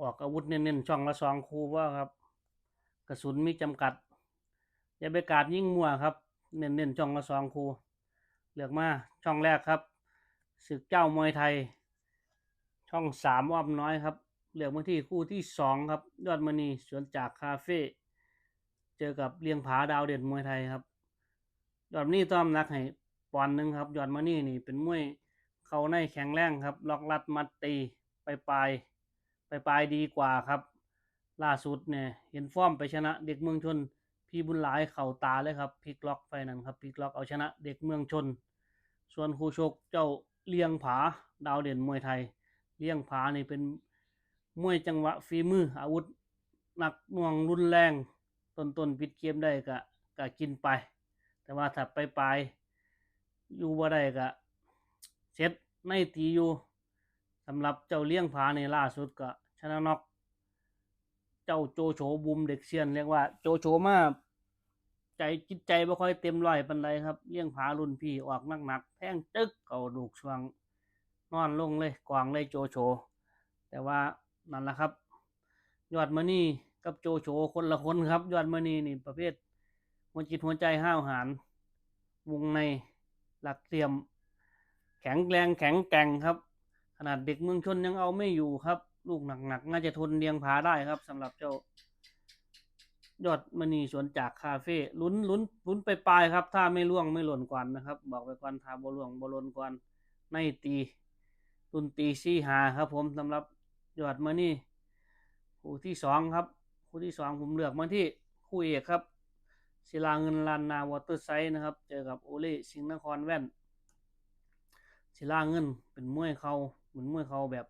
ออกอาวุธเน้นๆช่องละสองคูว่าครับ กระสุนมีจำกัด อย่าไปกาดยิ่งมั่วครับ เน้นๆช่องละสองคูเลือกมาช่องแรกครับศึกเจ้ามวยไทย ช่องสามอ้อมน้อยครับ เลือกมาที่คู่ที่สองครับ ยอดมณีสวนจากคาเฟ่เจอกับเลียงผาดาวเด่นมวยไทยครับ ยอดมณีต้อมนักให้ปอนหนึ่งครับ ยอดมณีนี่เป็นมวยเขาในแข็งแรงครับ ล็อกลัดมัดตีไปปลาย ไปปลายดีกว่าครับ ล่าสุดเนี่ยเห็นฟอร์มไปชนะ เด็กเมืองชน พี่บุญหลายเข่าตาเลยครับพลิกล็อกไฟนั้นครับพลิกล็อกเอาชนะเด็กเมืองชน ส่วนคู่ชกเจ้าเลียงผาดาวเด่นมวยไทย เลียงผานี่เป็นมวยจังหวะฝีมืออาวุธหนักหน่วงรุนแรงต้นต้นปิดเกมได้ก็ก็กินไป แต่ว่าถ้าไปปลายอยู่บ่ได้ก็เซตในตีอยู่ สำหรับเจ้าเลี้ยงผาในล่าสุดก็ชนะน็อกเจ้าโจโฉบูมเด็กเซียนเรียกว่าโจโฉมาใจจิตใจบ่ค่อยเต็มร้อยปานใดครับเลี้ยงผารุ่นพี่ออกหนักๆแทงตึกเอาดูกช่วงนอนลงเลยกวางเลยโจโฉแต่ว่านั่นแหละครับ ยอดมณีกับโจโฉคนละคนครับ ยอดมณีนี่ประเภทหัวจิตหัวใจห้าวหาญวงในหลักเตรียม แข็งแรงแข็งแกร่งครับ ขนาดเด็กเมืองชนยังเอาไม่อยู่ครับ ลูกหนักๆน่าจะทนเลียงผาได้ครับสำหรับเจ้า ยอดมณีสวนจากคาเฟ่ลุ้นลุ้นลุ้นไปปลายครับ ถ้าไม่ล่วงไม่หล่นกวนนะครับ บอกไปก่อนถ้าบ่ล่วงบ่ล่นกวนในตีตุนตีซี่หาครับ ผมสำหรับยอดมณีคู่ที่สองครับ คู่ที่สองผมเลือกมาที่คู่เอกครับศิลาเงินลานนาวอเตอร์ไซด์นะครับ เจอกับโอเล่สิงห์นครแว่นศิลาเงินเป็นมวยเขา เหมือนมวยเขาแบบ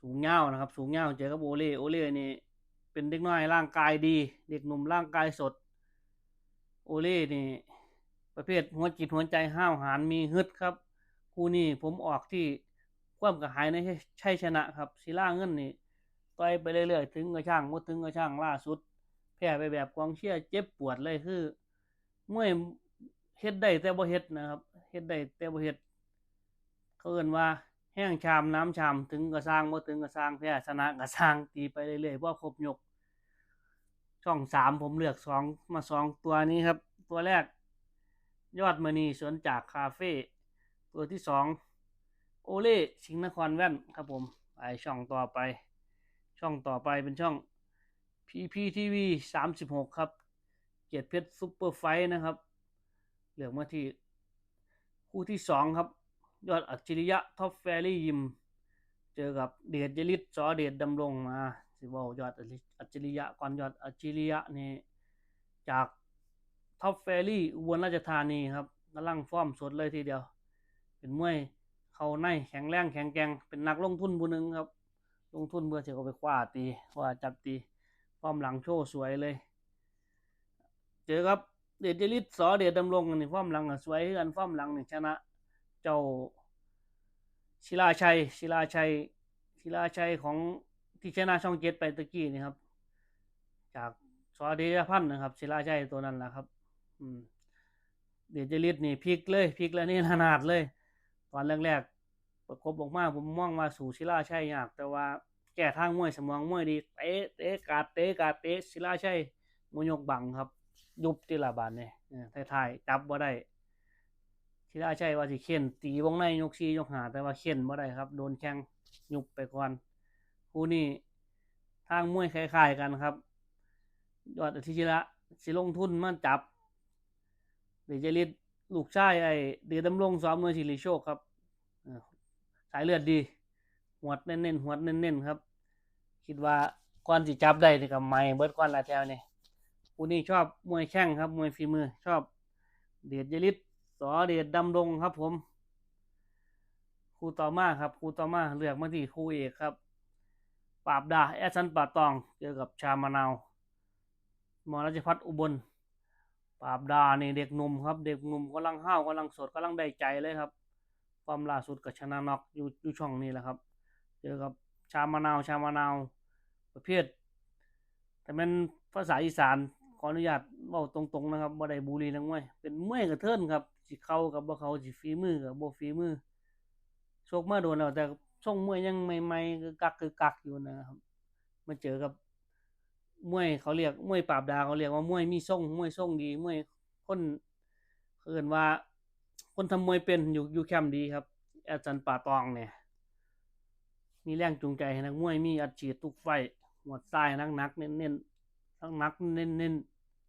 สูงเงานะครับ สูงเงาเจอกับโอเล่โอเล่นี่เป็นเด็กน้อยร่างกายดี เด็กหนุ่มร่างกายสด โอเล่นี่ ประเภทหัวจิตหัวใจห้าวหาญมีฮึดครับคู่นี้ผมออกที่ความกระหายในชัยชนะครับศิลาเงินนี่ต่อยไปเรื่อยๆถึงกระช่างมดถึงกระช่างล่าสุดแพ้ไปแบบกองเชียร์เจ็บปวดเลยคือมวยเฮ็ดได้แต่บ่เฮ็ดนะครับเฮ็ดได้แต่บ่เฮ็ด เขาเอิ้นว่าแห้งชามน้ำชามถึงกระสร้างบ่ถึงกระสร้างแพ้ชนะกระสร้างตีไปเรื่อยๆเพราะครบยก ช่องสามผมเลือกสองมาสองตัวนี้ครับ ตัวแรก ยอดมณีสวนจากคาเฟ่ตัวที่สองโอเล่สิงห์นครแว่นครับผมไปช่องต่อไป ช่องต่อไปเป็นช่อง PPTV สามสิบหกครับ เกียรติเพชรซุปเปอร์ไฟท์นะครับเหลือกมาที่คู่ที่สองครับ ยอดอัจฉริยะท็อปแฟรี่ยิม เจอกับเดชยลิศสอเดชดำรงมาสิเว่ายอดอัจฉริยะก่อนยอดอัจฉริยะนี่จากท็อปแฟรี่อุบลราชธานีครับกำลังฟอร์มสดเลยทีเดียว เป็นมวยเขาในแข็งแรงแข็งแกร่งเป็นนักลงทุนผู้หนึ่งครับ ลงทุนเพื่อจะเอาไปคว้าตีคว้าจับตีฟอร์มหลังโชว์สวยเลย เจอครับเดชยลิศสอเดชดำรงนี่ฟอร์มหลังสวยกันฟอร์มหลังนี่ชนะ เจ้าศิลาชัยศิลาชัยศิลาชัยของที่ชนะช่องเจ็ดไปตะกี้นี่ครับ จากสอเดชพันธ์นะครับศิลาชัยตัวนั้นแหละครับ อืมเดชยลิศนี่พลิกเลยพลิกแล้วนี่ขนาดเลย ตอนแรกๆประกบออกมาผมมองว่าสู่ศิลาชัยยาก แต่ว่าแก้ทางมวยสมองมวยดีเตะเตะกาดเตะกาดเตะศิลาชัยมวยยกบังครับ ยุบทีละบาทเนี่ยท้ายๆจับบ่าได้ ศิลาชัยว่าสิเข็นตีวงในยกซียกหาแต่ว่าเข็นบ่ได้ครับ โดนแข้งยุบไปก่อนคู่นี้ทางมวยคล้ายๆกันครับยอดอธิชิระสิลงทุนมันจับเดชฤทธิ์ลูกชายไอ้เดือดำรงซ้อมมวยศิริโชคครับสายเลือดดี หัวดเน้นๆหวดเน้นๆครับ คิดว่าก่อนสิจับได้นี่ก็ไม่เบิร์ดก่อนละแถวนี่ยผู้นี้ชอบมวยแข้งครับ มวยฝีมือชอบ เดชยฤทธิ์ส อเดชดำรงครับผมครูต่อมาครับครูต่อมาเลือกมาที่ครูเอกครับปราบดาแอดซันป่าตองเจอกับชามะนาวมอราชพัฒน์อุบลปราบดาเนี่เด็กหนุ่มครับ เด็กหนุ่มกำลังห้าวกำลังสดกำลังได้ใจเลยครับฟอร์มล่าสุดกับชนะนอกอยู่อยู่ช่องนี้แหละครับ เจอกับชามะนาวชามะนาวประเภทแต่เป็นภาษาอีสานขออนุญาต เว้าตรงๆนะครับบ่ได้บุรีนักมวยเป็นมวยกระเทินครับสิเข้ากับบ่เข้าสิฝีมือกับบ่ฝีมือโชคมาโดนแล้วแต่ช่องมวยยังใหม่ๆคือกักคือกักอยู่นะครับมาเจอกับมวยเขาเรียกมวยปราบดาเขาเรียกว่ามวยมีทรงมวยทรงดีมวยคนเอินว่า คนทำมวยเป็นอยู่อยู่แคมป์ดีครับ อาจารย์ป่าตองเนี่ย มีแรงจูงใจให้นักมวยมีอัดฉีดทุกไฟหัวดซ้ายนักนักเน้นเน้นทั้งนักเน้นเน้น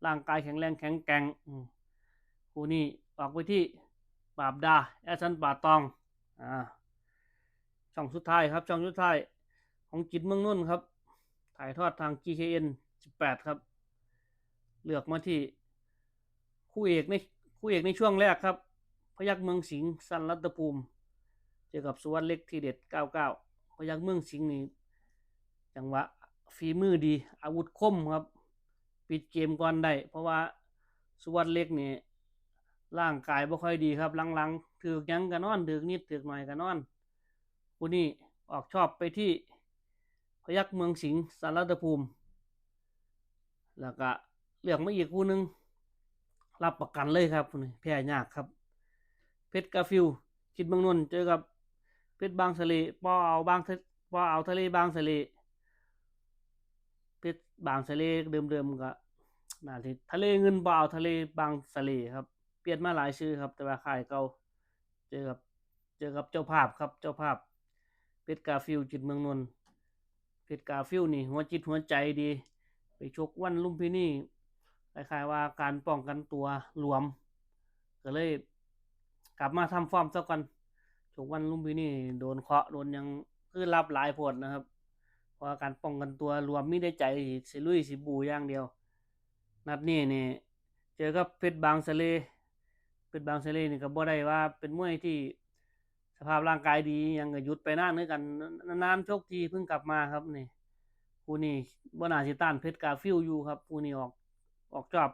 ร่างกายแข็งแรงแข็งแกร่งคู่นี้ออกไปที่ปราบดาแอาจารย์ป่าตองอ่าช่องสุดท้ายครับช่องสุดท้ายของจิตเมืองนุ่นครับ ถ่ายทอดทาง GKN 18 ครับ เลือกมาที่คู่เอกในคู่เอกในช่วงแรกครับ พยักเมืองสิงห์สันรัตภูมิ เจอกับสุวรรณเล็กทีเด็ด 99 พยักเมืองสิงห์นี่จังหวะฝีมือดีอาวุธคมครับ ปิดเกมก่อนได้ เพราะว่าสุวรรณเล็กนี่ร่างกายบ่ค่อยดีครับหลังๆถือกยังกันนอนถือกนิดถือกหน่อยกันนอนคู่นี้ออกชอบไปที่พยักเมืองสิงห์สารตภูมิ แล้วก็เลือกมาอีกคู่หนึ่งรับประกันเลยครับคู่นี้แพ้ยากครับ เพชรกาฟิวคิดเมืองนนท์เจอกับเพชรบางสะเลปอเอาบางปอเอาทะเลบางสะเลเพชรบางสะเลเดิมๆก็ นาที่ทะเลเงินปอเอาทะเลบางสะเลครับ เปลี่ยนมาหลายชื่อครับ แต่ว่าค่ายเก่าเจอกับเจอกับเจ้าภาพครับเจ้าภาพเพชรกาฟิลจิตเมืองนนท์เพชรกาฟิลนี่หัวจิตหัวใจดี ไปชกวันลุมพินี่คล้ายๆว่าการป้องกันตัวรวม ก็เลยกลับมาทำฟอร์มซะก่อนชกวันลุมพินี่โดนเคาะโดนยังคือรับหลายผลนะครับ เพราะการป้องกันตัวรวมไมีได้ใจสิลุยสิบูอย่างเดียว นัดนี้นี่เจอกับเพชรบางสะเลเพชรบางสะเลนี่ก็บ่ได้ว่าเป็นมวยที่สภาพร่างกายดียังก็หยุดไปนานเหมือนกันนานๆชกทีเพิ่งกลับมาครับนี่คู่นี้บ่น่าสิต้านเพชรกาฟิลอยู่ครับคู่นี้ออกออกจอบ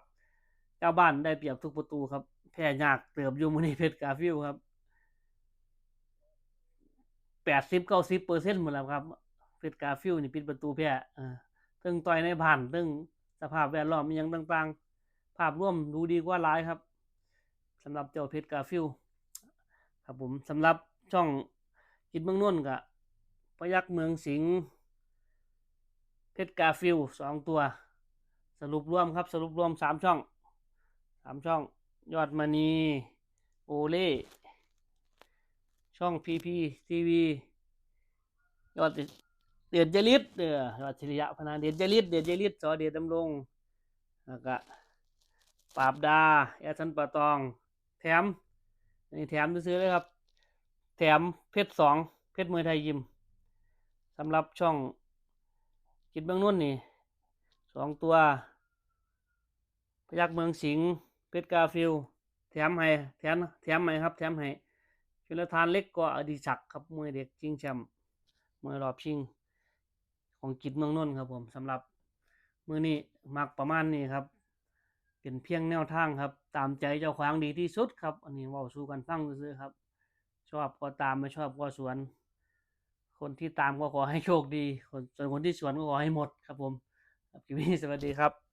เจ้าบ้านได้เปรียบทุกประตูครับแพ้ยากเติบอยู่มื้อนี้เพชรกาฟิลครับแปดสิบเก้าสิบเปอร์เซ็นต์หมดแล้วครับเพชรกาฟิลนี่ปิดประตูแพ้เอ่าเทึงต่อยในบ้านเทึง สภาพแวดล้อมอิหยังต่างๆ ภาพรวมดูดีกว่าหลายครับสำหรับเจ้าเพชรกาฟิลครับผมสำหรับช่องกินเมืองนนท์กับพยักเมืองสิงห์เพชรกาฟิลสองตัว สรุปรวมครับสรุปรวมสามช่องสามช่อง ยอดมณีโอเล่ช่องพีพีทีวียอด เดียดเจริตเด้ออดศิริยะพนาเดียดเจริตเดียดเจริตสอเดียดดำรงแล้วก็ปราบดาแอสันปะตอง แถมนี่แถมซื้อเลยครับ แถมเพชรสองเพชรมวยไทยยิมสำหรับช่องกิจเมืองนุ่นนี่สองตัว พยักเมืองสิงห์เพชรกาฟิลแถมให้แถมแถมให้ครับ แถมให้ชุลทานเล็กกว่าอดิศักดิ์ครับมวยเด็กชิงแชมป์มวยรอบชิง ของกิจเมืองนนท์ครับผมสำหรับมือนี้มักประมาณนี้ครับ เป็นเพียงแนวทางครับ ตามใจเจ้าของดีที่สุดครับ อันนี้ว่าสู้กันฟังซื่อครับ ชอบก็ตามไม่ชอบก็สวน คนที่ตามก็ขอให้โชคดีคนส่วนคนที่สวนก็ขอให้หมดครับผมครับคลิปนี้สวัสดีครับ